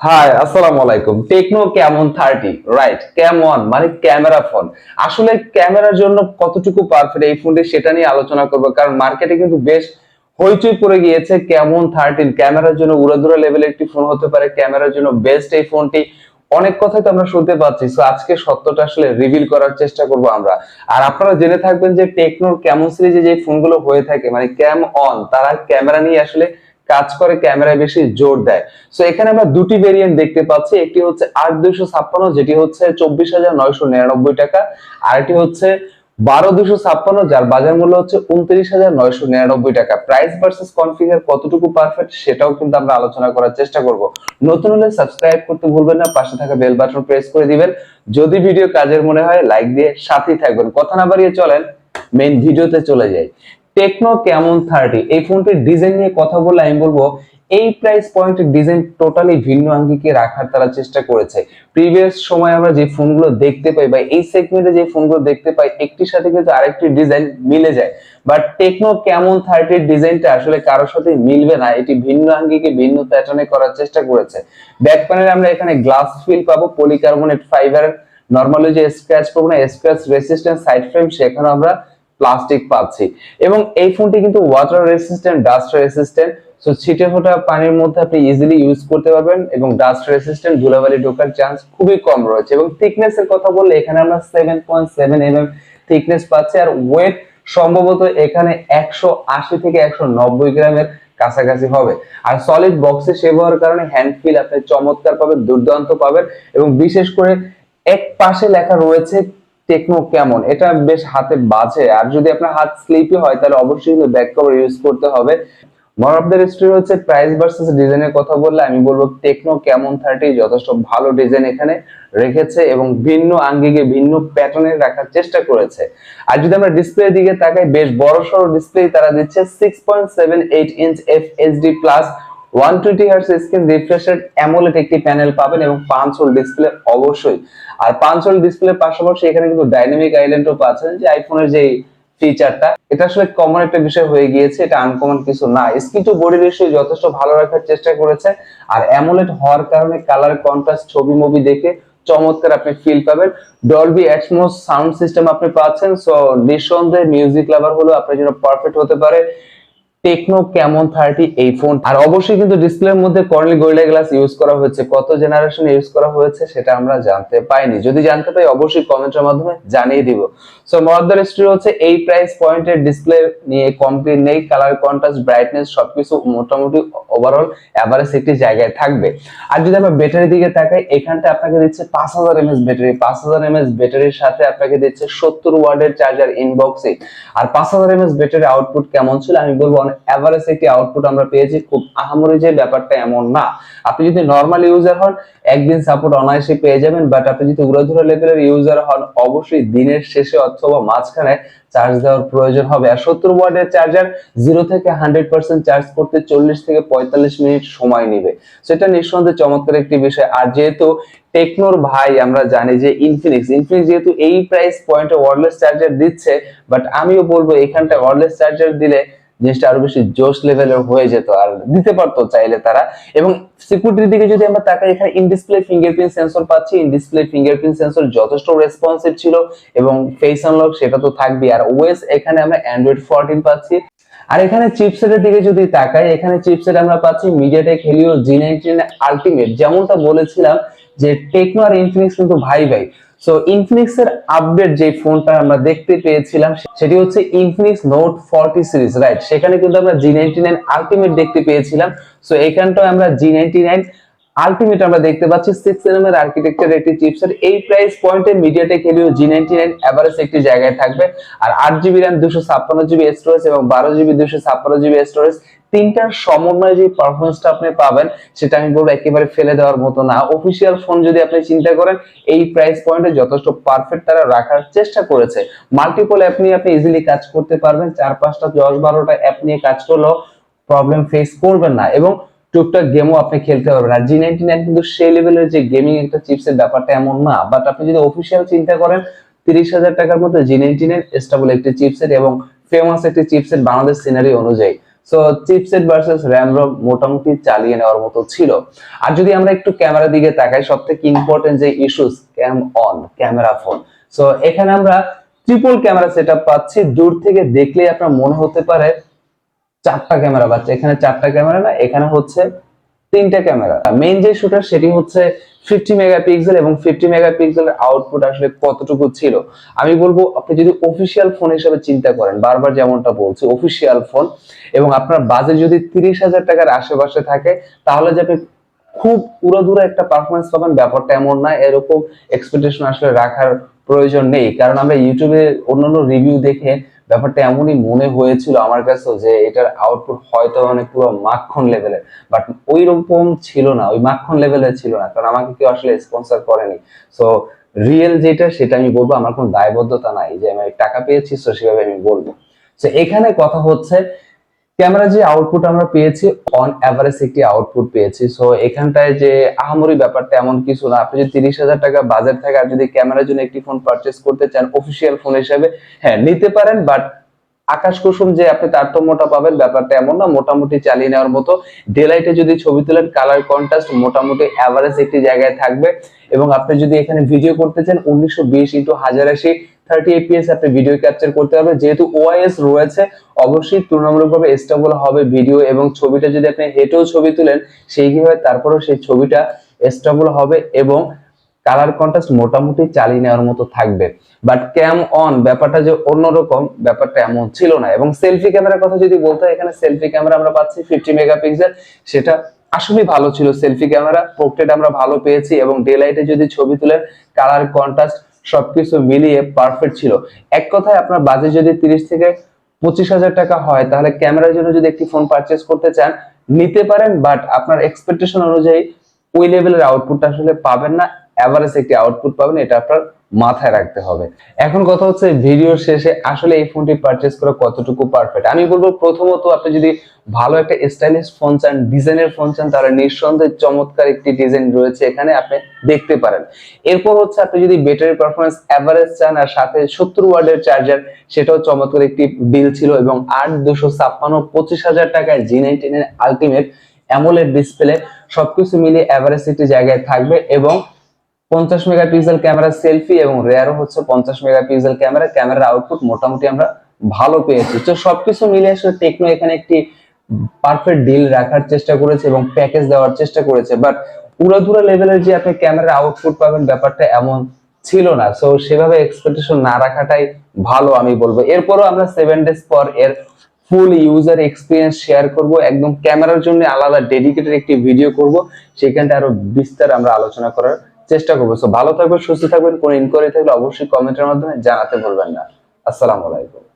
High আসসালামু আলাইকুম। Techno কেমন? থার্টি রাইট কেমন? মানে ক্যামেরা ফোন। আসলে ক্যামেরার জন্য কতটুকু পারফেক্ট এই ফোনটি সেটা নিয়ে আলোচনা করব, কারণ মার্কেটে কিন্তু বেশ হইচই পড়ে গিয়েছে কেমন থার্টিন ক্যামেরার জন্য উড়াধুরা লেভেলের একটি ফোন হতে পারে, ক্যামেরার জন্য বেস্ট এই ফোনটি অনেক কথাই তো আমরা শুনতে পাচ্ছি সো আজকে সত্যটা আসলে রিভিল করার চেষ্টা করব আমরা। আর আপনারা জেনে থাকবেন যে টেকনোর কেমন সিরিজে যে ফোনগুলো হয়ে থাকে মানে ক্যাম অন তারা ক্যামেরা নিয়ে আসলে কাজ করে, ক্যামেরায় বেশি জোর দেয়। সো এখানে আমরা দুটি ভেরিয়েন্ট দেখতে পাচ্ছি। একটি হচ্ছে আট দুইশো ছাপ্পান্ন, যেটি হচ্ছে চব্বিশ হাজার নয়শো নিরানব্বই টাকা। আর একটি হচ্ছে বারো দুশো ছাপ্পান্ন, যার বাজার মূল্য হচ্ছে উনত্রিশ হাজার নয়শো নিরানব্বই টাকা। প্রাইস ভার্সেস কনফিগার কতটুকু পারফেক্ট সেটাও কিন্তু আমরা আলোচনা করার চেষ্টা করব। নতুন হলে সাবস্ক্রাইব করতে ভুলবেন না, পাশে থাকা বেল বাটন প্রেস করে দিবেন। যদি ভিডিও কাজের মনে হয় লাইক দিয়ে সাথেই থাকবেন। কথা না বাড়িয়ে চলেন মেইন ভিডিওতে চলে যাই। টেকনো কেমন থার্টি এই ফোনটির ডিজাইন নিয়ে কথা বললে আমি বলব, এই প্রাইস পয়েন্টের ডিজাইন টোটালি ভিন্ন আঙ্গিকে রাখার তারা চেষ্টা করেছে। প্রিভিয়াস সময় আমরা যে ফোনগুলো দেখতে পাই বা এই সেগমেন্টে যে ফোনগুলো দেখতে পাই, একটির সাথে কিন্তু আরেকটি ডিজাইন মিলে যায়। বাট টেকনো কেমন থার্টির ডিজাইনটা আসলে কারোর সাথে মিলবে না, এটি ভিন্ন আঙ্গিকে ভিন্ন প্যাটার্নে করার চেষ্টা করেছে। ব্যাক প্যানেলে আমরা এখানে গ্লাস ফিল পাবো পলিকার্বনেট ফাইবার নর্মালি যে স্ক্র্যাচ পাবো না স্ক্র্যাচ রেসিস্ট্যান্ট সাইড ফ্রেম সেখানে আমরা প্লাস্টিক পাচ্ছি। এবং এই ফোনটি কিন্তু water resistant dust resistant so ছিটে ফোটা পানির মধ্যে আপনি ইজিলি ইউজ করতে পারবেন এবং ডাস্ট রেসিস্ট্যান্ট ধুলাবালি ঢোকার চান্স খুবই কম রয়েছে। এবং থিকনেস এর কথা বললে এখানে আমরা seven point seven M M thickness পাচ্ছি আর ওয়েট সম্ভবত এখানে একশো আশি থেকে একশো নব্বই গ্রামের কাছাকাছি হবে। আর সলিড বক্সে সেভ হওয়ার কারণে হ্যান্ড ফিল আপনি চমৎকার পাবেন দুর্দান্ত পাবেন এবং বিশেষ করে এক পাশে লেখা রয়েছে টেকনো কেমন? এটা বেশ হাতে বাজে। আর যদি আপনার হাত স্লিপি হয়, তাহলে অবশ্যই কিন্তু ব্যাক কভার ইউজ করতে হবে। মোর অফ দ্য স্টোরি হচ্ছে প্রাইস ভার্সেস ডিজাইনের কথা বললে, আমি বলব টেকনো কেমন থার্টি যথেষ্ট ভালো ডিজাইন এখানে রেখেছে এবং ভিন্ন আঙ্গিকে, ভিন্ন প্যাটার্নে রাখার চেষ্টা করেছে। আর যদি আমরা ডিসপ্লে দিকে তাকাই, বেশ বড় সড়ো ডিসপ্লে তারা দিচ্ছে six point seven eight inch F HD plus চেষ্টা করেছে, আর অ্যামোলেড হওয়ার কারণে কালার কন্ট্রাস্ট ছবি মুভি দেখে চমৎকার আপনি ফিল পাবেন। ডলবি সাউন্ড সিস্টেম আপনি পাচ্ছেন সো নিঃসন্দেহে মিউজিক লাভার হলো আপনার জন্য পারফেক্ট হতে পারে। টেকনো কেমন থার্টি এই ফোন আর অবশ্যই কিন্তু ডিসপ্লের মধ্যে কর্নেল গোল্ডা গ্লাস ইউজ করা হয়েছে। কত জেনারেশন ইউজ করা হয়েছে সেটা আমরা জানতে পাইনি। যদি জানতে পাই, অবশ্যই কমেন্টের মাধ্যমে জানিয়ে দিব। সো মহাদ্দার স্টোরি হচ্ছে এই প্রাইস পয়েন্টের ডিসপ্লে নিয়ে কমপ্লিট নেই। কালার কন্ট্রাস্ট ব্রাইটনেস সবকিছু মোটামুটি ওভারঅল এভারেজ একটি জায়গায় থাকবে। আর যদি আমরা ব্যাটারি দিকে তাকাই, এখানটা আপনাকে দিচ্ছে পাঁচ হাজার এমএস ব্যাটারি পাঁচ হাজার এমএস ব্যাটারির সাথে আপনাকে দিচ্ছে সত্তর ওয়ার্ডের চার্জার ইনবক্সে আর পাঁচ হাজার এমএস ব্যাটারি আউটপুট কেমন ছিল, আমি বলব এভারেজ একটি আউটপুট আমরা পেয়েছি, খুব আহামরি যে ব্যাপারটা এমন না। আপনি যদি নর্মাল ইউজার হন, একদিন সাপোর্ট অনায়াসে পেয়ে যাবেন বাট আপনি যদি লেভেলের ইউজার হন, অবশ্যই দিনের শেষে অথবা মাঝখানে চার্জ দেওয়ার প্রয়োজন হবে। আর সত্তর চার্জার জিরো থেকে হান্ড্রেড পার্সেন্ট চার্জ করতে চল্লিশ থেকে পঁয়তাল্লিশ মিনিট সময় নেবে। সেটা নিঃসন্দেহে চমৎকার একটি বিষয়। আর যেহেতু টেকনোর ভাই, আমরা জানি যে ইনফিনিক্স ইনফিনিক্স যেহেতু এই প্রাইস পয়েন্টে ওয়ারলেস চার্জার দিচ্ছে বাট আমিও বলব এখানটা ওয়ারলেস চার্জার দিলে জিনিসটা আরও বেশি জোশ লেভেলের হয়ে যেত আর দিতে পারতো চাইলে তারা। এবং সিকিউরিটির দিকে যদি আমরা তাকাই, এখানে ইন ডিসপ্লে ফিঙ্গারপ্রিন্ট সেন্সর পাচ্ছি ইন ডিসপ্লে ফিঙ্গারপ্রিন্ট সেন্সর যথেষ্ট রেসপন্সিভ ছিল এবং ফেস আনলক সেটা তো থাকবে আর ওএস এখানে আমরা অ্যান্ড্রয়েড ফোরটিন পাচ্ছি। আর এখানে চিপসেটের দিকে যদি তাকাই, এখানে চিপসেট আমরা পাচ্ছি MediaTek Helio G nineteen ultimate যেমনটা বলেছিলাম যে টেকনো আর ইনফিনিক্স কিন্তু ভাই ভাই সো ইনফিনিক্স এর আপডেট যে ফোনটা আমরা দেখতে পেয়েছিলাম সেটি হচ্ছে Infinix note forty series right সেখানে কিন্তু আমরা জি নাইনটি নাইন আলটিমেট দেখতে পেয়েছিলাম। সো এখানটাও আমরা জি নাইনটি নাইন আলটিমেট আমরা দেখতে পাচ্ছি সিক্স এম এর আর্কিটেকচার একটি চিপসেট এই প্রাইস পয়েন্টে MediaTek Helio G ninety nine average একটি জায়গায় থাকবে। আর আট জিবি র্যাম দুশো ছাপ্পান্ন জিবি স্টোরেজ এবং বারো জিবি দুশো ছাপ্পান্ন জিবি স্টোরেজ তিনটার সমন্বয়ে যে পারফরমেন্সটা আপনি পাবেন, সেটা আমি বলব একেবারে ফেলে দেওয়ার মতো না। অফিসিয়াল ফোন যদি আপনি চিন্তা করেন, এই প্রাইস পয়েন্টে যথেষ্ট পারফেক্ট তারা রাখার চেষ্টা করেছে। মাল্টিপল অ্যাপ নিয়ে আপনি ইজিলি কাজ করতে পারবেন। চার পাঁচটা, দশ বারোটা অ্যাপ নিয়ে কাজ করলেও প্রবলেম ফেস করবেন না। এবং টুকটাক গেমও আপনি খেলতে পারবেন। আর জি নাইনটি নাইন কিন্তু সেই লেভেলের যে গেমিং একটা চিপসের ব্যাপারটা এমন না। বাট আপনি যদি অফিসিয়াল চিন্তা করেন, তিরিশ হাজার টাকার মধ্যে জি নাইনটি নাইন স্টেবল একটি চিপসেট এবং ফেমাস একটি চিপসেট বাংলাদেশ সিনারি অনুযায়ী। So chipset versus RAM ROM মোটামুটি চালিয়ে নেওয়ার মতো ছিল। আর যদি আমরা একটু ক্যামেরার দিকে তাকাই সব থেকে ইম্পর্টেন্ট যে issues came on camera phone so এখানে আমরা ট্রিপল ক্যামেরা সেটআপ পাচ্ছি। দূর থেকে দেখলেই আপনার মনে হতে পারে চারটা ক্যামেরা পাচ্ছে এখানে চারটা ক্যামেরা না, এখানে হচ্ছে তিনটা ক্যামেরা। মেইন যে শুটার সেটি হচ্ছে ফিফটি মেগাপিক্সেল এবং ফিফটি মেগাপিক্সেলের আউটপুট আসলে কতটুকু ছিল। আমি বলব, আপনি যদি অফিসিয়াল ফোন হিসেবে চিন্তা করেন, বারবার যেমনটা বলছি অফিসিয়াল ফোন এবং আপনার বাজেট যদি তিরিশ হাজার টাকার আশেপাশে থাকে, তাহলে যে আপনি খুব পুরোদূরে একটা পারফরমেন্স পাবেন, ব্যাপারটা এমন না, এরকম এক্সপেকটেশন আসলে রাখার প্রয়োজন নেই। কারণ আমরা ইউটিউবে অন্যান্য রিভিউ দেখে ব্যাপারটা এমনই মনে হয়েছিল আমার কাছেও যে এটার আউটপুট হয়তো মানে পুরো মাখন লেভেলের বাট ওই রকম ছিল না, ওই মাখন লেভেলের ছিল না, কারণ আমাকে কেউ আসলে স্পন্সর করেনি। সো রিয়েল যেটা সেটা আমি বলব, আমার কোনো দায়বদ্ধতা নাই যে আমি টাকা পেয়েছি তো সেভাবে আমি বলব। তো এখানে কথা হচ্ছে ক্যামেরা যে আউটপুট আমরা পেয়েছি অন অ্যাভারেজ একটি আউটপুট পেয়েছি। সো এখানটায় যে আহামরি ব্যাপারটা এমন কিছু না। আপনি যদি তিরিশ হাজার টাকা বাজেট থাকে আর যদি ক্যামেরার জন্য একটি ফোন পারচেস করতে চান অফিসিয়াল ফোন হিসেবে হ্যাঁ নিতে পারেন বাট আকাশ কুসুম যে আপনি তারতম্যটা পাবেন, ব্যাপারটা এমন না, মোটামুটি চালিয়ে নেওয়ার মতো। ডেলাইটে যদি ছবি তোলেন কালার কন্ট্রাস্ট মোটামুটি অ্যাভারেজ একটি জায়গায় থাকবে। এবং আপনি যদি এখানে ভিডিও করতে চান, উনিশশো বিশ ইন্টু হাজার আশি থার্টি এপিএস আপনি ভিডিও ক্যাপচার করতে পারবেন। যেহেতু ওআইএস রয়েছে, অবশ্যই তুলনামূলকভাবে স্টেবল হবে ভিডিও এবং ছবিটা যদি আপনি হেঁটেও ছবি তুলেন, সেই কীভাবে তারপরেও সেই ছবিটা স্টেবল হবে এবং কালার কন্ট্রাস্ট মোটামুটি চালিয়ে নেওয়ার মতো থাকবে। বাট ক্যাম অন ব্যাপারটা যে অন্যরকম, ব্যাপারটা এমন ছিল না। এবং সেলফি ক্যামেরার কথা যদি বলতে হয়, এখানে সেলফি ক্যামেরা আমরা পাচ্ছি ফিফটি মেগাপিক্সেল সেটা আসলেই ভালো ছিল। সেলফি ক্যামেরা পোর্ট্রেট আমরা ভালো পেয়েছি এবং ডে লাইটে যদি ছবি তুলেন কালার কন্ট্রাস্ট সবকিছু মিলিয়ে পারফেক্ট ছিল। এক কথায় আপনার বাজেট যদি তিরিশ থেকে পঁচিশ হাজার টাকা হয়, তাহলে ক্যামেরার জন্য যদি একটি ফোন পারচেস করতে চান, নিতে পারেন বাট আপনার এক্সপেকটেশন অনুযায়ী ওই লেভেলের আউটপুট আসলে পাবেন না। অ্যাভারেজ একটি আউটপুট পাবেন, এটা আপনার মাথায় রাখতে হবে। এখন কথা হচ্ছে ভিডিওর শেষে আসলে এই ফোনটি পারচেস করা কতটুকু পারফেক্ট আমি বলব প্রথমত আপনি যদি ভালো একটা স্টাইলিশ ফোন চান ডিজাইনের ফোন চান, তাহলে নিঃসন্দেহে চমৎকার একটি ডিজাইন রয়েছে এখানে আপনি দেখতে পারেন। এরপর হচ্ছে আপনি যদি ব্যাটারি পারফরমেন্স অ্যাভারেজ চান আর সাথে সত্তর ওয়ার্ডের চার্জার সেটাও চমৎকার একটি ডিল ছিল এবং আট দুশো ছাপ্পান্ন, পঁচিশ হাজার টাকায় G nineteen ultimate AMOLED display সবকিছু মিলিয়ে অ্যাভারেজ একটি জায়গায় থাকবে এবং পঞ্চাশ মেগাপিক্সেল ক্যামেরা সেলফি এবং রেয়ারও হচ্ছে পঞ্চাশ মেগাপিক্সেল ক্যামেরা। ক্যামেরার আউটপুট মোটামুটি আমরা ভালো পেয়েছি। তো সবকিছু মিলে আসলে টেকনো এখানে একটি পারফেক্ট ডিল রাখার চেষ্টা করেছে এবং প্যাকেজ দেওয়ার চেষ্টা করেছে। বাট উড়াধুরা লেভেলের যে আপনি ক্যামেরার আউটপুট পাবেন ব্যাপারটা এমন ছিল না। সো সেভাবে এক্সপেকটেশন না রাখাটাই ভালো আমি বলব। এরপরও আমরা সেভেন ডেজ পর এর ফুল ইউজার এক্সপিরিয়েন্স শেয়ার করব। একদম ক্যামেরার জন্য আলাদা ডেডিকেটেড একটি ভিডিও করব। সেখানটা আরও বিস্তার আমরা আলোচনা করার চেষ্টা করব। সো ভালো থাকবেন, সুস্থ থাকবেন, কোনো ইনকোয়ারি থাকলে অবশ্যই কমেন্টের মাধ্যমে জানাতে ভুলবেন না। আসসালামু আলাইকুম।